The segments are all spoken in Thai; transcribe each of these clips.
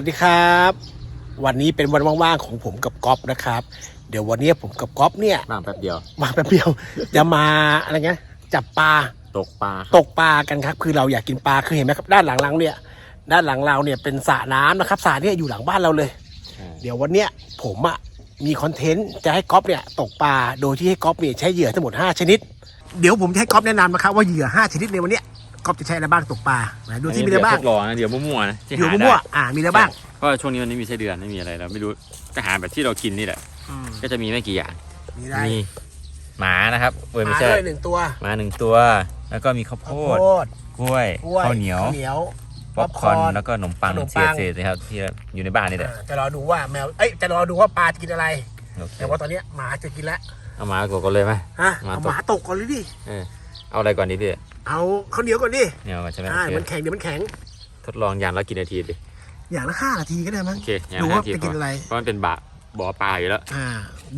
สวัสดีครับ วันนี้เป็นวันว่างๆของผมกับก๊อฟนะครับ เดี๋ยววันนี้ผมกับก๊อฟเนี่ยนั่งแป๊บเดียว มาแป๊บเดียว จะมาอะไรเงี้ยจับปลาตกปลาตกปลากันครับ คือเราอยากกินปลาคือเห็นไหมครับ ด้านหลังเราเนี่ย ด้านหลังเราเนี่ยเป็นสระน้ำนะครับสระเนี่ยอยู่หลังบ้านเราเลย เดี๋ยววันเนี้ยผมอะมีคอนเทนต์จะให้ก๊อฟเนี่ยตกปลาโดยที่ให้ก๊อฟเนี่ยใช้เหยื่อทั้งหมด 5 ชนิด เดี๋ยวผมจะให้ก๊อฟแนะนำนะครับว่าเหยื่อ 5 ชนิดในวันเนี้ยก๊ อฟจะใช้อะไรบ้างตกปลาไหนดูที่มีอะไรบ้างทดลองนะเดี๋ยวมั่วๆนะที่อยู่หามั่วได้ๆอ่ามีอะไรบ้างเพราะว่าช่วงนี้มันไม่มีไส้เดือนไม่มีอะไรแล้วไม่รู้ก็หาแบบที่เรากินนี่แหละ อืมก็จะมีไม่กี่อย่าง มีอะไรมีหมานะครับเว้ยหไม่มาใช่ด้วยหนึ่งตัวหมาหนึ่งตัว แล้วก็มีข้าวโพข้าวดโพดกล้วยกล้วยข้าวเหนียวเหนียว ป๊อปคอร์นป๊อปคอร์นแล้วก็ขนมปังขนมปังเศษๆนะครับที่อยู่ในบ้านนี่แหละอ่าจะรอดูว่าแมวเอ้ยจะรอดูว่าปลาจะกินอะไร โอเคแต่ว่าตอนเนี้ยหมาจะกินแล้วเอาหมากดกันเลยไหม ฮะหมาเอาตก หมาตกก่อนเลยดิเออ เอาอะไรก่อนดีพี่เอาข้าวเหนียวก่อนดิเนี่ยเอาก่อนใช่ไหมอ่าโอเคมันแข็งเดี๋ยวมันแข็ง ทดลองอย่างละกี่นาทีดิอย่างละห้านาทีก็ได้มั้ง โอเคอย่างดูละว่านาทีจะพกินออะไร เพราะมันเป็นบะบ่อปลาอยู่แล้ว อ่า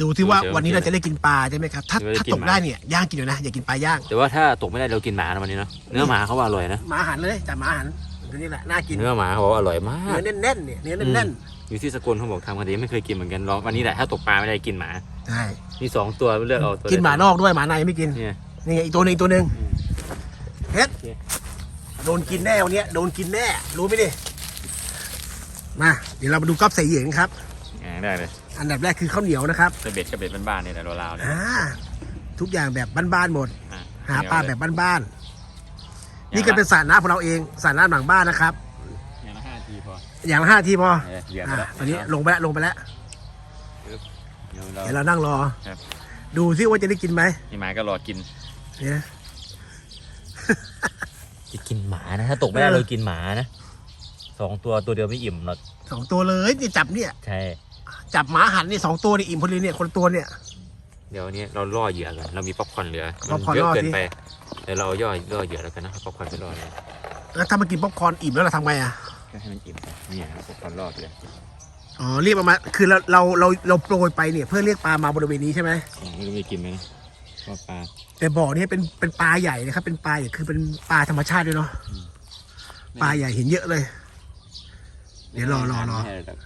ดูที่ว่าดูเดี๋ยววันนี้เราจะได้กินปลาใช่ไหมครับ ถ้าเดี๋ยวจะถ้ากินตกหมาได้เนี่ยย่างกินอยู่นะ อย่ากินปลาย่าง แต่ว่าถ้าตกไม่ได้เรากินหมานะวันนี้เนาะเนื้อหมาเขาว่าอร่อยนะหมาหันเลยจับหมาหันตัวนี้แหละน่ากิน เนื้อหมาเขาบอกว่าอร่อยมาเนื้ก อแน่นๆเนี่ยเนื้อแน่นอยู่ที่สกลเขาบอกทำกันดีไม่เคยกินเหมือนกันลองวันนี้แหละถ้าตกปลาไม่ได้กินหมาๆใช่ มีสองตัวเลือกเอาตัวกินหมานอกด้วยหมาในไม่กิน เนี่ย นี่ไงอีกตัวหนึงอีกตัวหนึงอืมเฮ็ดโอเคโดนกินแน่วันเนี้ยโดนกินแน่ รู้ไหมดิมาเดี๋ยวเรามาดูก๊อฟใส่เหยื่อกันครับ อ่าได้เลยอันดับแรกคือข้าวเหนียวนะครับจะเบ็ดกับเบ็ดบ้านๆเนี่ยแหละราวๆเนี่ยอ่าทุกอย่างแบบบ้านๆหมด อะหาปลาแบบบ้านๆนี่ก็เป็นสระน้ำของเราเองสระน้ำหลังบ้านนะครับ อย่างละห้านาทีพออย่างละห้าทีพอเออเหยียบอ่าไปแล้วตอนนี้ลงไปแล้วลงไปแล้วเดี๋ยวเราเดี๋ยวเรานั่งรอ ครับดูซิว่าจะได้กินไหมพี่หมาก็รอกิน เนี่ย จะกินหมานะ ถ้าตกไม่ได้เออ เรากินหมานะสองตัวตัวเดียวไม่อิ่มหรอกสองตัวเลยนี่จับเนี่ย ใช่ จับหมาหันนี่สองตัวนี่อิ่มพอดีเนี่ยคนละตัวเนี่ย เดี๋ยววันนี้เราล่อเหยื่อกันเรามีป๊อปคอร์นเหลือป๊อปคอร์นเยอะล่อเกินสิไปเดี๋ยวเราเอาย่อยล่อเหยื่อแล้วกันนะป๊อปคอร์นไปล่อเลยแล้วถ้ามากินป๊อปคอร์นอิ่มแล้วเราทำไงอะก็ให้มันอิ่มไปเนี่ยนะป๊อปคอร์นล่อไปเลยอ๋อเรียกมามาคือเราเราเราเราโปรยไปเนี่ยเพื่อเรียกปลามาบริเวณนี้ใช่ไหมอ่าไม่รู้ไม่กินไหมนะ ว่าปลาแต่บ่อนี้เป็นเป็นปลาใหญ่นะครับ เป็นปลาใหญ่คือเป็นปลาธรรมชาติด้วยเนาะปลาใหญ่เห็นเยอะเลย เดี๋ยวรอรอรอไม่ให้หก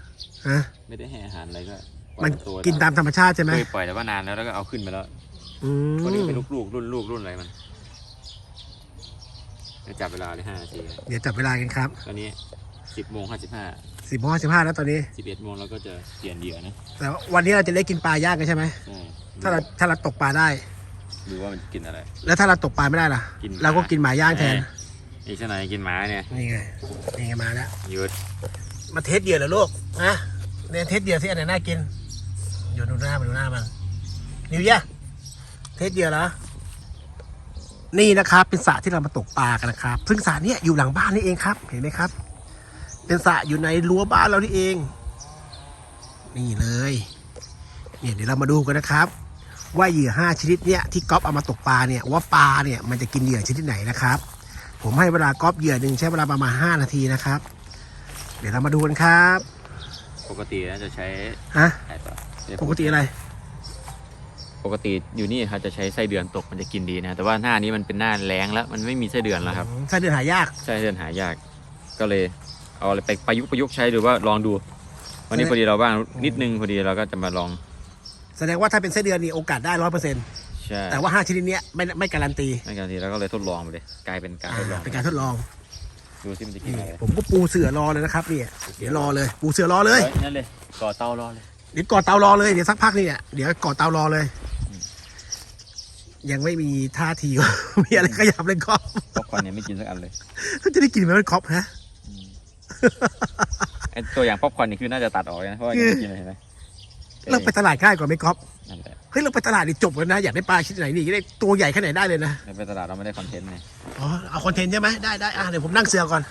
ฮะไม่ได้ให้อาหารอะไรก็ปล่อยมันตัวกินตามธรรมชาติใช่ไหมเคยปล่อยแต่ว่านานแล้วแล้วก็เอาขึ้นไปแล้วอืพอดีมเป็นลูกๆรุ่นลูกรุ่นอะไรมันเดี๋ยวจับเวลาเลยห้านาทีเดี๋ยวจับเวลากันครับ ตอนนี้สิบโมงห้าสิบห้าสิบโมงสิบห้าแล้วตอนนี้สิบเอ็ดโมงเราก็จะเปลี่ยนเหยื่อนะแต่ว่าวันนี้เราจะได้กินปลาย่างกันใช่ไหมใช่ถ้าเราถ้าเราตกปลาได้ ดูว่ามันกินอะไร แล้วถ้าเราตกปลาไม่ได้ล่ะ กินหมา เราก็กินหมาย่างแทน อีกชนไหนกินหมาเนี่ยนี่ไง นี่ไงมาแล้ว หยุดมาเทสเหยื่อเหรอลูกฮะเนี่ยเทสเหยื่อสิอันไหนน่ากิน อยู่ดูหน้ามาดูหน้ามันนิวยะเทสเหยื่อเหรอ นี่นะครับ เป็นสระที่เรามาตกปลากันนะครับ ซึ่งสระเนี้ยอยู่หลังบ้านนี่เองครับ เห็นไหมครับ เป็นสระอยู่ในรั้วบ้านเรานี่เอง นี่เลย เนี่ยเดี๋ยวเรามาดูกันนะครับ ว่าเหยื่อห้าชนิดเนี้ยที่ก๊อฟเอามาตกปลาเนี่ยว่าปลาเนี่ยมันจะกินเหยื่อชนิดไหนนะครับ ผมให้เวลาก๊อฟเหยื่อหนึ่งใช้เวลาประมาณห้านาทีนะครับ เดี๋ยวเรามาดูกันครับปกตินะจะใช้ฮะไอ้ปะปกติอะไร ปกติอยู่นี่ครับจะใช้ไส้เดือนตกมันจะกินดีนะ แต่ว่าหน้านี้มันเป็นหน้าแล้งแล้ว มันไม่มีไส้เดือนแล้วครับไส้เดือนหายากไส้เดือนหายาก ก็เลยเอาอะไรไปประยุกต์ประยุกต์ใช้ดูว่าลองดู วันนี้พอดีเราบ้างนิดนึงพอดีเราก็จะมาลอง แสดงว่าถ้าเป็นไส้เดือนนี่โอกาสได้ร้อยเปอร์เซ็นต์ใช่แต่ว่าห้าชนิดเนี้ยไม่ไม่การันตีในการทีเราก็เลยทดลองไปเลยกลายเป็นการทดลองเป็นการทดลองดูซิมันจะกินนี่อะไรผมก็ปูเสือรอเลยนะครับเนี่ยเดี๋ยวรอเลย ปูเสือรอเลยฮ้นั่นเลยก่อเตารอเลยเดี๋ยวก่อเตารอเลยเดี๋ยวสักพักนี่เนี่ยเดี๋ยวก่อเตารอเลย ยังไม่มีท่าทีว่ามีอะไรขยับเลยก๊อฟป๊อปคอร์นเนี่ยไม่กินสักอันเลยจะได้กินไหมมันก๊อฟฮะไอตัวอย่างป๊อปคอร์นนี่คือน่าจะตัดออกนะเพราะว่ายังไม่กินเลยเห็นไหม เราไปตลาดง่ายกว่าไหมก๊อฟนั่นแหละเฮ้ยเราไปตลาดนี่จบแล้วนะ อยากได้ปลาชนิดไหนนี่จะได้ตัวใหญ่แค่ไหนได้เลยนะเราไปตลาดเราไม่ได้คอนเทนต์ไงอ๋อเอาคอนเทนต์ใช่ไหมได้ได้อะเดี๋ยวผมนั่งเสือก่อน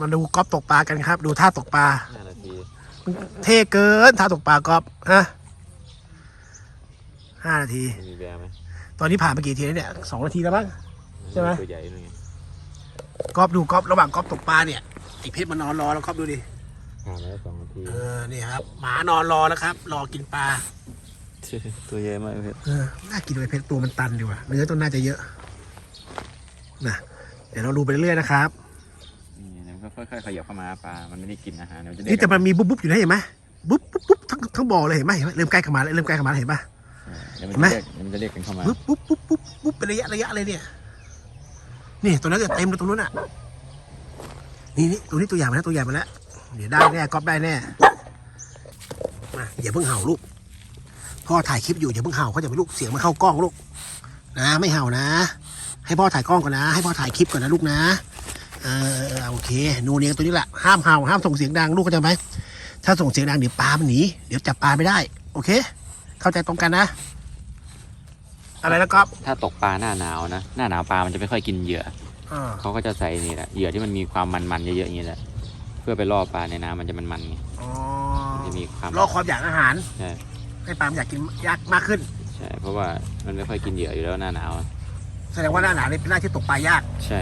มาดูก๊อฟตกปลากันครับ ดูท่าตกปลา ห้านาทีเท่เกินท่าตกปลาก๊อฟฮะห้านาที มีแบร์ไหมตอนนี้ผ่านไปกี่นาทีแล้วเนี่ยสองนาทีแล้วมั้ง ใช่ไหม ตัวใหญ่หน่อยก๊อฟดูก๊อฟระหว่างก๊อฟตกปลาเนี่ยไอเพชรมานอนรอแล้วก๊อฟดูดิ ผ่านแล้วสองนาที เออนี่ครับ หมานอนรอแล้วครับ รอกินปลาตัวใหญ่มากเพชรเออน่ากินเลยเพชรตัวมันตันดีว่ะเนื้อตัวน่าจะเยอะนะเดี๋ยวเราดูไปเรื่อยๆนะครับนี่นะก็ค่อยๆขยับเข้ามาปลา มันไม่ได้กินอาหารเดี๋ยวจะได้นี่แต่มันมีบุ๊บบุ๊บอยู่นะเห็นไหมบุ๊บบุ๊บบุ๊บทั้งทั้งบ่อเลยเห็นไหมเห็นไหมเริ่มใกล้เข้ามาแล้วเริ่มใกล้เข้ามาแล้วเห็นปะ เดี๋ยวมันเห็นไหมจะเรียกเดี๋ยวมันจะเรียกกันเข้ามาบุ๊บบุ๊บบุ๊บบุ๊บบุ๊บเป็นระยะระยะเลยเนี่ย นี่ตัวนั้นก็เต็มเลยตรงนู้นอะ นี่นี่ตัวนี้ตัวใหญ่มาแล้วตัวใหญ่มาแล้ว เดี๋ยวได้แน่ก๊อฟได้แน่มาอย่าเพิ่งเห่าลูกพ่อถ่ายคลิปอยู่อย่าเพิ่งเห่าเขาจะไปลูกเสียงมันเข้ากล้องลูกนะไม่เห่านะ ให้พ่อถ่ายกล้องก่อนนะ ให้พ่อถ่ายคลิปก่อนนะลูกนะเออโอเคหนูเลี้ยงตัวนี้แหละห้ามเห่าห้ามส่งเสียงดังลูกเข้าใจไหมถ้าส่งเสียงดังเดี๋ยวปลามันหนีเดี๋ยวจับปลาไม่ได้ โอเค เข้าใจตรงกันนะ อะไรนะก๊อฟถ้าตกปลาหน้าหนาวนะหน้าหนาวปลามันจะไม่ค่อยกินเหยื่ออ่าเขาก็จะใส่นี่แหละเหยื่อที่มันมีความมันๆเยอะๆอย่างนี้แหละ เพื่อไปล่อปลาในน้ำมันจะมันๆไงอ๋อมันจะมีความรอความอยากอาหาร ใช่ให้ปลามันอยากกินยากมากขึ้น ใช่เพราะว่ามันไม่ค่อยกินเหยื่ออยู่แล้วหน้าหนาวอะแสดงว่าหน้าหนาวนี่เป็นหน้าที่ตกปลายาก ใช่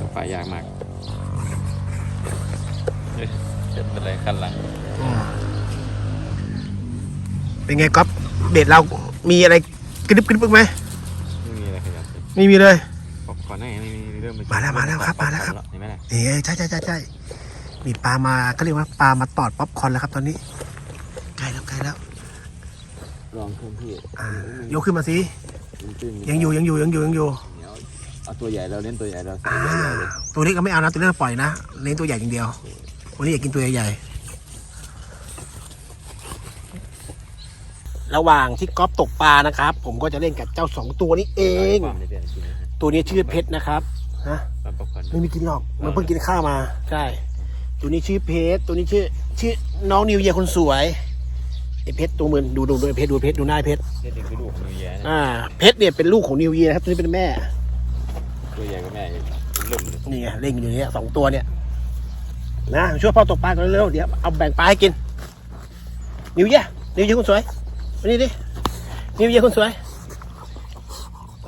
ตกปลายากมากเฮ้ยเจ็บเป็นไรคันหลัง เป็นไงก๊อฟเบ็ดเรามีอะไรกระดึบกระดึบบ้างไหมไม่มีอะไรขยับเลยไม่มีเลยปอกคอนได้ไงไม่มีเริ่มมาแล้วมาแล้วครับมาแล้วครับ เห็นไหมล่ะเอ๊ะใช่ใช่ใช่ใช่ มีปลามาก็เรียกว่าปลามาตอดป๊อปคอร์นแล้วครับตอนนี้ใกล้แล้วใกล้แล้วลองเครื่องพี่อ่ายกขึ้นมาสิตึงๆยังอยู่ยังอยู่ยังอยู่ยังอยู่เดี๋ยวเอาตัวใหญ่เราเล่นตัวใหญ่เราใส่อ่าใหญ่ๆเลยตัวนี้ก็ไม่เอานะตัวนี้เราปล่อยนะเน้นตัวใหญ่อย่างเดียว วันนี้อยากกินตัวใหญ่ๆระหว่างที่ก๊อฟตกปลานะครับ ผมก็จะเล่นกับเจ้าสองตัวนี้เอง ความในเดือนกินนะฮะตัวนี้ชื่อเพชรนะครับฮะปลาปอกคอนไม่มีกินหรอก มันเพิ่งกินข้าวมา ใช่ ตัวนี้ชื่อเพชรตัวนี้ชื่อชื่อน้องนิวเยียร์คนสวยไอเพชรตัวเหมือนดูดูดูไอ้เพชรดูเพชรดูหน้าไอ้เพชรเด็กคือลูกของนิวเยียร์นะอ่าเพชรเนี่ยเป็นลูกของนิวเยียร์ครับตัวนี้เป็นแม่ตัวใหญ่กว่าแม่อีกเริ่มเลยนี่ไงเล่นกันอยู่เนี่ยสองตัวเนี่ยนะช่วยพ่อตกปลากันเร็วๆเดี๋ยวเอาแบ่งปลาให้กิน นิวเยียร์นิวเยียร์คนสวยมานี่ดินิวเยียร์คนสวย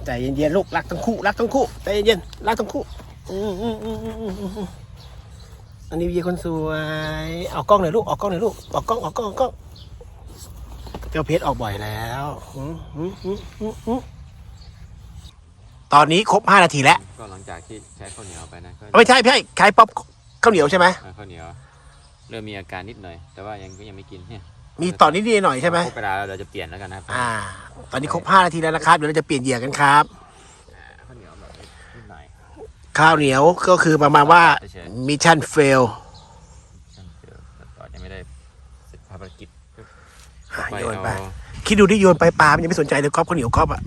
ใจเย็นๆลูกรักทั้งคู่รักทั้งคู่ใจเย็นๆรักทั้งคู่อืมอืมอืมอืมอืม อืมอันนี้เยียคนสวยออกกล้องหน่อยลูกออกกล้องหน่อยลูกออกกล้องออกกล้องออกกล้องเจ้าเพชรออกบ่อยแล้วอืมอืมอืมอืมอืมตอนนี้ครบห้านาทีแล้วก็หลังจากที่ใช้ข้าวเหนียวไปนะก็ไม่ใช่พี่ใช่ใช้ป๊อปข้าวเหนียวใช่ไหมอ่าข้าวเหนียว เริ่มมีอาการนิดหน่อย แต่ว่ายังก็ยังไม่กินเนี่ยมีตอนนี้ดีหน่อยใช่ไหมครบเวลาแล้วเราจะเปลี่ยนแล้วกันนะครับ อ่า ตอนนี้ครบห้านาทีแล้วนะครับเดี๋ยวเราจะเปลี่ยนเหยื่อกันครับ ข้าวเหนียวแบบนิดหน่อย ข้าวเหนียวก็คือประมาณว่าเฉยมิชชั่นเฟลช่างเถอะแต่ต่อยังไม่ได้เสร็จภารกิจโยนไป เอาคิดดูที่โยนไปปลามันยังไม่สนใจเลยก๊อฟข้าวเหนียวก๊อฟอะ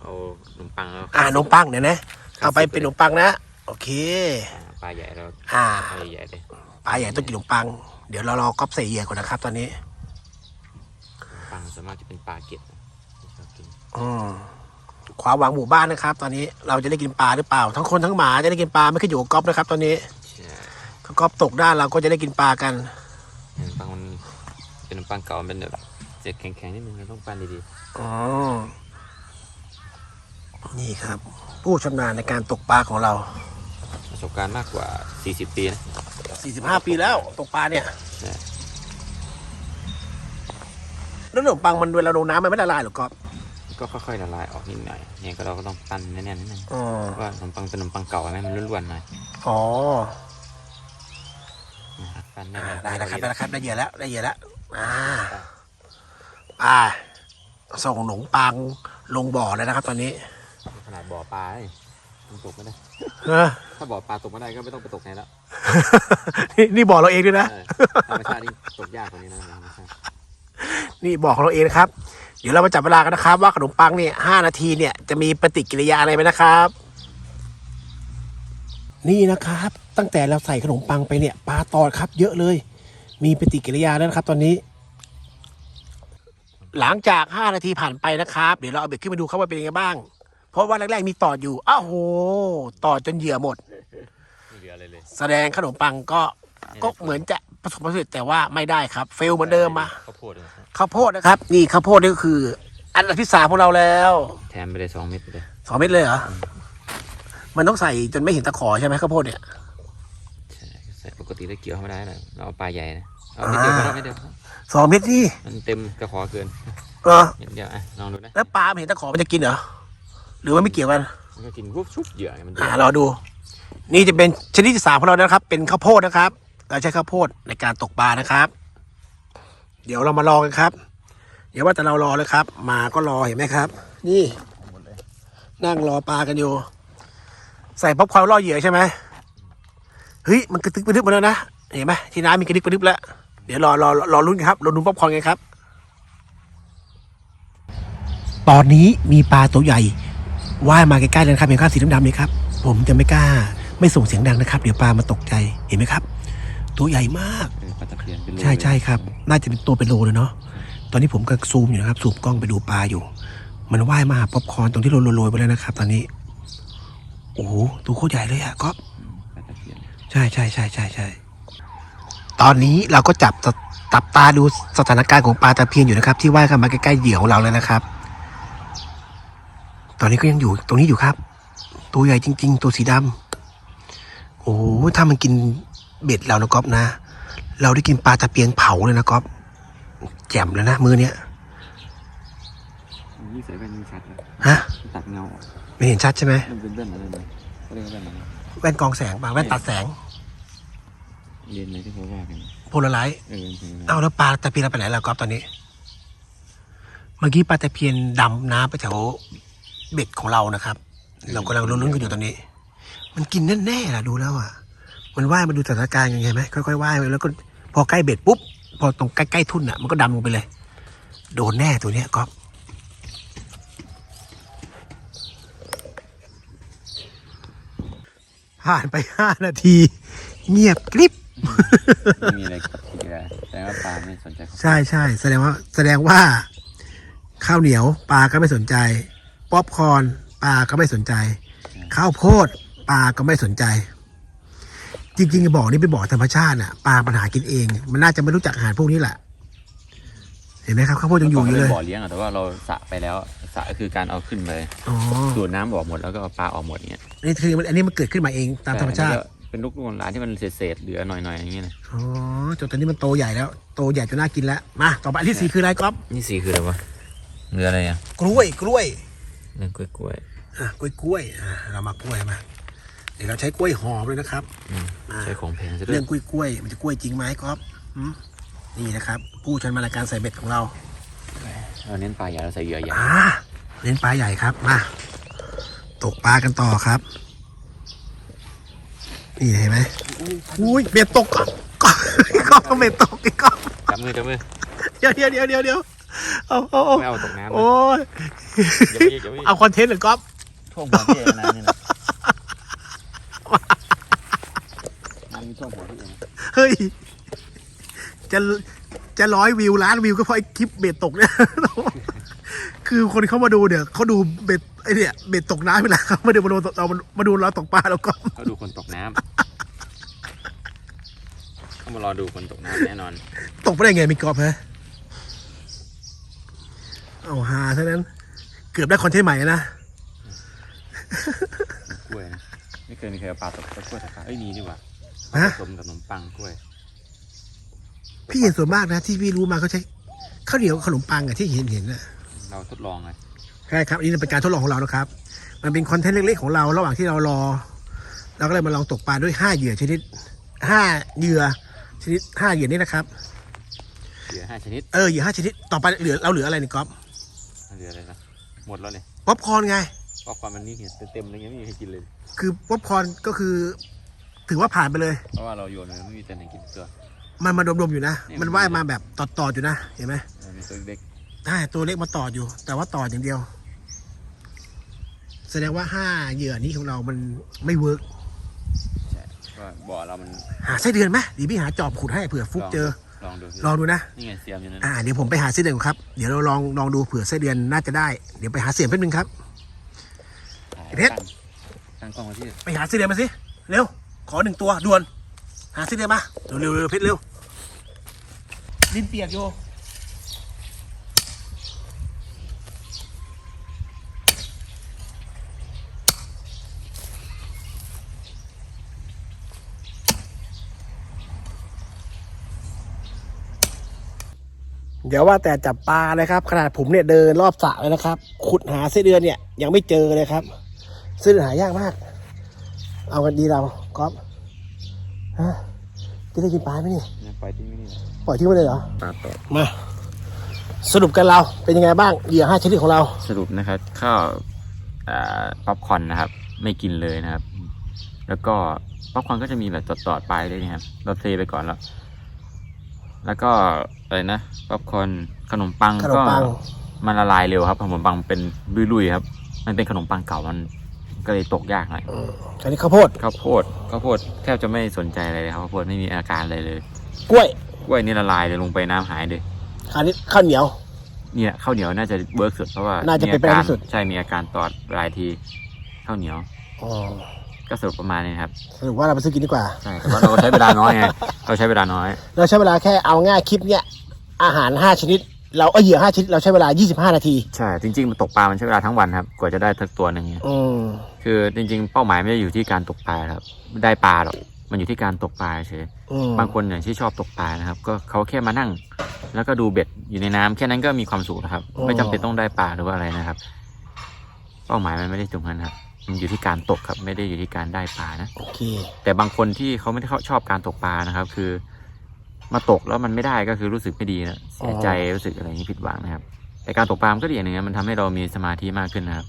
เอาขนมปังแล้วอ่าขนมปังเนี่ยนะเอาไปเป็นขนมปังนะ โอเค ปลาใหญ่แล้วอ่า ปลาใหญ่เลยปลาใหญ่ต้องกินขนมปัง เดี๋ยวเรารอก๊อฟใส่เหยื่อก่อนนะครับ ตอนนี้ขนมปังส่วนมากจะเป็นปลาเก็ดนะที่ชอบกินอืม ความหวังหมู่บ้านนะครับ ตอนนี้เราจะได้กินปลาหรือเปล่า ทั้งคนทั้งหมาจะได้กินปลาไม่ขึ้นอยู่กับก๊อฟนะครับ ตอนนี้ใช่ถ้าก๊อฟตกด้านเราก็จะได้กินปลากันขนมปังมันเป็นขนมปังเก่ามันเป็นแบบจะแข็งๆนิดนึงเราต้องปั้นดีอ๋อนี่ครับ ผู้ชำนาญในการตกปลาของเราๆประสบการณ์มากกว่า 40 ปีนะ45 ปีแล้วตกปลาเนี่ยใช่แล้วขนมปังมันเวลาลงน้ำมันไม่ละลายหรอก๊อฟ ก็ค่อยๆละลายออกนิดหน่อยเนี่ยก็เราก็ต้องปั้นแน่นๆนิดนึงอ๋อเพราะว่าขนมปังเป็นขนมปังเก่าไหมมันร่วนๆหน่อยอ๋อนะครับปั้นได้อ่าไหมได้แล้วครับได้แล้วครับได้เหยื่อแล้วได้เหยื่อแล้วอ่าปลาส่งหนงปังลงบ่อแล้วนะครับ ตอนนี้ ขนาดบ่อปลาเลยมันตกไม่ได้เออถ้าบ่อปลาตกไม่ได้ก็ไม่ต้องไปตกไหนแล้วนี่นี่บ่อเราเองด้วยนะเออธรรมชาตินี่ตกยากกว่านี้นะธรรมชาตินี่บ่อของเราเองนะครับเดี๋ยวเรามาจับเวลากันนะครับ ว่าขนมปังเนี่ยห้านาทีเนี่ยจะมีปฏิกิริยาอะไรไหมนะครับนี่นะครับ ตั้งแต่เราใส่ขนมปังไปเนี่ยปลาตอดครับ เยอะเลย มีปฏิกิริยาแล้วนะครับ ตอนนี้ หลังจาก 5 นาทีผ่านไปนะครับ เดี๋ยวเราเอาเบ็ดขึ้นมาดูครับว่าเป็นยังไงบ้าง เพราะว่าแรกๆมีตอดอยู่อ้าวโหตอดจนเหยื่อหมด ไม่เหลืออะไรเลย แสดงขนมปังก็ก็เหมือนจะ ประสบความสำเร็จแต่ว่าไม่ได้ครับ เฟลเหมือนเดิมมาข้าวโพดเลยครับข้าวโพดนะครับ นี่ข้าวโพดนี่ก็คือ อันดับที่สามของเราแล้วแถมไปเลยสองเม็ดไปเลยสองเม็ดเลยเหรอมันต้องใส่จนไม่เห็นตะขอใช่ไหมข้าวโพดเนี่ย ใช่ใส่ปกติแล้วเกี่ยวไม่ได้นะเราเอาปลาใหญ่นะเอาไม่เดียวก็ได้ไม่เดียวสองเม็ดนี่มันเต็มกระขอเกินเออนิดเดียวอะลองดูนะแล้วปลาไม่เห็นตะขอมันจะกินเหรอหรือว่าไม่เกี่ยวกันมันก็กินวุบชุบเหยื่อไงมันอ่ารอดู นี่จะเป็นชนิดที่สามของเรานะครับ เป็นข้าวโพดนะครับ เราใช้ข้าวโพดในการตกปลานะครับ เดี๋ยวเรามาลอกันครับ เดี๋ยวว่าแต่เรารอเลยครับมาก็รอเห็นไหมครับ นี่นั่งรอปลากันอยู่ ใส่ป๊อปคอร์นล่อเหยื่อใช่ไหมเฮ้ยมันกระตึกกระดึบมาแล้วนะเห็นไหมที่น้ำมีกระดึบกระดึบแล้วเดี๋ยวรอรอรอรอลุ้นกันครับรอลุ้นป๊อปคอร์นกันครับ ตอนนี้มีปลาตัวใหญ่ว่ายมาใกล้ๆเลยนะครับเห็นข้าวสีดำๆเลยครับ ผมจะไม่กล้าไม่ส่งเสียงดังนะครับ เดี๋ยวปลามาตกใจเห็นไหมครับ ตัวใหญ่มากเออปลาตะเพียนเป็นโลใช่ใช่ครับ น่าจะเป็นตัวเป็นโลเลยเนาะตอนนี้ผมก็ซูมอยู่นะครับซูมกล้องไปดูปลาอยู่ มันว่ายมาหาป๊อปคอร์นตรงที่โรยๆไปแล้วนะครับ ตอนนี้ โอ้โหตัวโคตรใหญ่เลยอะก๊อฟอืมปลาตะเพียนใช่ใช่ใช่ใช่ใช่ตอนนี้เราก็จับตตับตาดูสถานการณ์ของปลาตะเพียนอยู่นะครับ ที่ว่ายเข้ามาใกล้ๆเหยื่อของเราแล้วนะครับ ตอนนี้ก็ยังอยู่ตรงนี้อยู่ครับ ตัวใหญ่จริง ๆ ตัวสีดำโอ้โหถ้ามันกิน เบ็ดเรานะก๊อฟนะ เราได้กินปลาตะเพียนเผาเลยนะก๊อฟแจ่มแล้วนะมือเนี้ยนี่ใส่แว่นนี่ชัดเลยฮะตัดเงาออกไม่เห็นชัดใช่ไหมมันเป็นแว่นอะไรนะเขาเรียกว่าแว่นอะไรนะแว่นกรองแสงป่ะแว่นตัดแสงเรียนอะไรที่เขาว่ากันโพลาไรต์เออเป็นไงเอาแล้วปลาตะเพียนเราไปไหนแล้วก๊อฟตอนนี้ เมื่อกี้ปลาตะเพียนดำน้ำไปแถวเบ็ดของเรานะครับ เรากำลังลุ้นๆกันอยู่ตอนนี้ มันกินแน่ๆล่ะดูแล้วอะ มันว่ายมาดูสถานการณ์ยังไงไหมค่อยๆว่ายไปแล้วก็พอใกล้เบ็ดปุ๊บ พอตรงใกล้ๆทุ่นอะ มันก็ดำลงไปเลย โดนแน่ตัวเนี้ยก๊อฟผ่านไปห้านาที เงียบกริบ ไม่มีอะไรกับที่อะไรแต่ว่าปลาไม่สนใจเขาใช่ใช่แสดงว่าแสดงว่า ข้าวเหนียวปลาก็ไม่สนใจ ป๊อปคอร์นปลาก็ไม่สนใจ ข้าวโพดปลาก็ไม่สนใจ จริงๆบ่อนี้เป็นบ่อธรรมชาติน่ะปลาปัญหากินเอง มันน่าจะไม่รู้จักอาหารพวกนี้แหละ เห็นไหมครับข้าวโพดยังอยู่อยู่เลย บ่อเลี้ยงอะแต่ว่าเราสระไปแล้วสระก็คือการเอาขึ้นไปอ๋อ ดูดน้ำออกหมดแล้วก็เอาปลาออกหมดอย่างเงี้ยนี่คือมันอันนี้มันเกิดขึ้นมาเองตามธรรมชาติในก็เป็นลูกลูกหลานที่มันเศษๆเหลือหน่อยๆอย่างเงี้ยนะอ๋อจนตอนนี้มันโตใหญ่แล้ว โตใหญ่จนน่ากินแล้ว มาต่อไปอันที่สี่คืออะไรก๊อฟนี่สีคืออะไรวะเนื้ออะไรอะกล้วยกล้วยเนื้อกล้วยกล้วยอะกล้วยกล้วยอะเรามากล้วยมา เดี๋ยวเราใช้กล้วยหอมเลยนะครับอืมอ่าใช้ของแพงซะด้วเรื่ยองกล้วยกล้วยมันจะกล้วยจริงไหมก๊อฟหืมนี่นะครับผู้ชันมารายการใส่เบ็ดของเราเราเน้นปลาใหญ่เราใส่เหยื่อใหญ่อ่าเล่นปลาใหญ่ครับมาตกปลากันต่อครับ นี่เห็นไหมอุ้ยเบ็ดตกก็ก็ก็เบ็ดตกอีกก็จับมือจับมือเดี๋ยวเดี๋ยวเดี๋ยวเดี๋ยวเดี๋ยวเอาเอาเอาไม่เอาตกน้ำนะโอ้ยอย่าไปอีกอย่าไปอีกเอาคอนเทนต์เหรือก๊อฟท่วมหัวพี่เองนะนี่นะมันมีท่วมหัวพี่ เองนะเฮ้ย จะจะร้อยวิวล้านวิวก็เพราะไอ้คลิปเบ็ดตกเนี่ย คือคนเขามาดูเนี่ยเขาดูเบ็ดไอเนี่ยเบ็ดตกน้ำเวลาเขามาดูมาดูเรามาดูเราตกปลาแล้วก็ เขาดูคนตกน้ำเขามารอดูคนตกน้ำแน่นอน ตกไปได้ไงมีกอล์ฟฮะเอาหาเท่านั้น เกือบได้คอนเทนต์ใหม่นะกล้วยนะไม่เคยมีใครเอาปลาตกตะกล้วยตกปลาเอ้ยนี่นี่หว่าฮะ ผสมกับขนมปังกล้วย พี่เห็นส่วนมากนะ ที่พี่รู้มาเขาใช้ข้าวเหนียวกับขนมปังอะที่เห็นเห็นนะเราทดลองเลยใช่ครับอันนี้เป็นการทดลองของเรานะครับ มันเป็นคอนเทนต์เล็กๆของเราระหว่างที่เรารอ เราก็เลยมาลองตกปลาด้วยห้าเหยื่อชนิดห้าเหยื่อชนิดห้าเหยื่อนี้นะครับเหลือห้าชนิด เออเหยื่อห้าชนิด ต่อไปเหลือเราเหลืออะไรนี่ก๊อฟเหลืออะไรนะ หมดแล้วเนี่ยป๊อปคอร์นไงเพราะความมันนี่เห็นเต็มๆเลยยังไม่มีใครกินเลย คือป๊อปคอร์นก็คือ ถือว่าผ่านไปเลย เพราะว่าเราโยนมันไม่มีแต่ไหนกินตัวมันมาดมๆอยู่นะเนี่ยมันว่ายมาแบบตอดๆอยู่นะเห็นไหมมันมีตัวเล็กใช่ตัวเล็กมาตอดอยู่ แต่ว่าตอดอย่างเดียว แสดงว่าห้าเหยื่อนี้ของเรามันไม่เวิร์กใช่ว่าบ่อเรามันหาไส้เดือนไหมเดียวพี่หาจอบขุดให้เผื่อฟุกเจอ ลองดูสิลองดูนะ นี่ไงเสียมอยู่นั่นอ่าเดี๋ยวผมไปหาไส้เดือนก่อนครับ เดี๋ยวเราลองลองดูเผื่อไส้เดือนน่าจะได้ เดี๋ยวไปหาเสียงแป๊บนึงครับ เพชรตั้งกล้องไว้ที่ ไปหาไส้เดือนมาสิ เร็ว ขอหนึ่งตัวด่วน หาไส้เดือนมเร็วเร็วเร็วเพชรเร็วดินเปียกโยเดี๋ยวว่าแต่จับปลาเลยครับ ขนาดผมเนี่ยเดินรอบสระเลยนะครับ ขุดหาไส้เดือนเนี่ยยังไม่เจอเลยครับไส้อนหายากมาก เอากันดีเรา ก๊อฟฮะจะได้กินปลาไหมนี่ปล่อยทิ้งไว้นี่ปล่อยทิ้งไว้เลยเหรอปลาตอดมา สรุปกันเราเป็นยังไงบ้างเหยื่อห้าชนิดของเรา สรุปนะครับข้าวอ่าป๊อปคอร์นนะครับ ไม่กินเลยนะครับ แล้วก็ป๊อปคอร์นก็จะมีแบบตอดๆไปเลยนะครับเราเทไปก่อนแล้ว แล้วก็อะไรนะป๊อปคอร์นขนมปังขนมก็ปังมันละลายเร็วครับขนมปังเป็นลุยๆครับ มันเป็นขนมปังเก่ามัน ก็เลยตกยากหน่อยอืมอันนี้ข้าวโพดข้าวโพดข้าวโพดแทบจะไม่สนใจอะไรเลยครับข้าวโพดไม่มีอาการอะไรเลยกล้วยกล้วยนี่ละลายเลยลงไปน้ำหายเลยอันนี้ข้าวเหนียวเนี่ยข้าวเหนียวน่าจะเวิร์กสุดเพราะว่าน่าจะเป็นไปได้ที่สุดใช่มีอาการตอดรายทีข้าวเหนียวอ๋อก็สรุปประมาณนี้ครับสรุปว่าเราไปซื้อกินดีกว่าใช่แต่ว่าเราใช้เวลาน้อยไงเราใช้เวลาน้อย เราใช้เวลาแค่เอาง่ายคลิปเนี้ยอาหารห้าชนิด เราเอาเหยื่อห้าชนิดเราใช้เวลา 25 นาที ใช่ จริงๆมันตกปลามันใช้เวลาทั้งวันครับ กว่าจะได้ทักตัวหนึ่งเนี่ยอืม คือจริงๆ เป้าหมายไม่ได้อยู่ที่การตกปลาครับไม่ได้ปลาหรอกมันอยู่ที่การตกปลาเฉยอืมบางคนอย่างที่ชอบตกปลานะครับ ก็เขาแค่มานั่ง แล้วก็ดูเบ็ดอยู่ในน้ำแค่นั้นก็มีความสุขแล้วครับ ไม่จำเป็นต้องได้ปลาหรือว่าอะไรนะครับ เป้าหมายมันไม่ได้ตรงนั้นครับมันอยู่ที่การตกครับ ไม่ได้อยู่ที่การได้ปลานะโอเค แต่บางคนที่เขาไม่ได้ชอบการตกปลานะครับ คือ มาตกแล้วมันไม่ได้ก็คือรู้สึกไม่ดีนะเสียใจรู้สึกอะไรอย่างนี้ผิดหวังนะครับ แต่การตกปลามันก็ดีอย่างหนึงนะมันทำให้เรามีสมาธิมากขึ้นนะครับ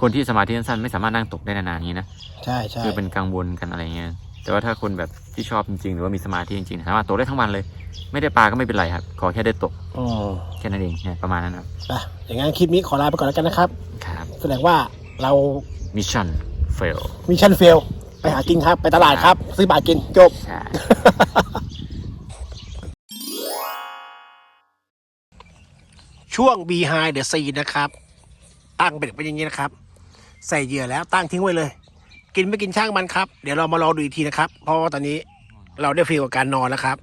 คนที่สมาธิสั้นๆไม่สามารถนั่งตกได้นานๆอย่างนี้นะใช่ใช่คือเป็นกังวลกันอะไรเงี้ยแต่ว่าถ้าคนแบบที่ชอบจริงๆ หรือว่ามีสมาธิจริงๆสามารถตกได้ทั้งวันเลย ไม่ได้ปลาก็ไม่เป็นไรครับ ขอแค่ได้ตกอืมแค่นั้นเองเนี่ยประมาณนั้นครับไปอย่างงั้นคลิปนี้ขอลาไปก่อนแล้วกันนะครับครับแสดงว่าเรามิชชั่นเฟลมิชชั่นเฟลไปหากินครับ ไปตลาดครับ ซื้อบาทกินจบใช่ช่วง behind the scene นะครับ ตั้งเป็นเป็นอย่างนี้นะครับ ใส่เหยื่อแล้วตั้งทิ้งไว้เลย กินไม่กินช่างมันครับ เดี๋ยวเรามารอดูอีกทีนะครับ เพราะว่าตอนนี้เราได้ฟีลกับการนอนแล้วครับ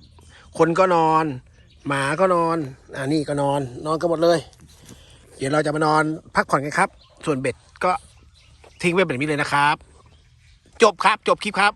คนก็นอน หมาก็นอนอ่านี่ก็นอน นอนกันหมดเลย เดี๋ยวเราจะมานอนพักผ่อนกันครับ ส่วนเบ็ดก็ทิ้งไว้แบบนี้เลยนะครับ จบครับจบคลิปครับ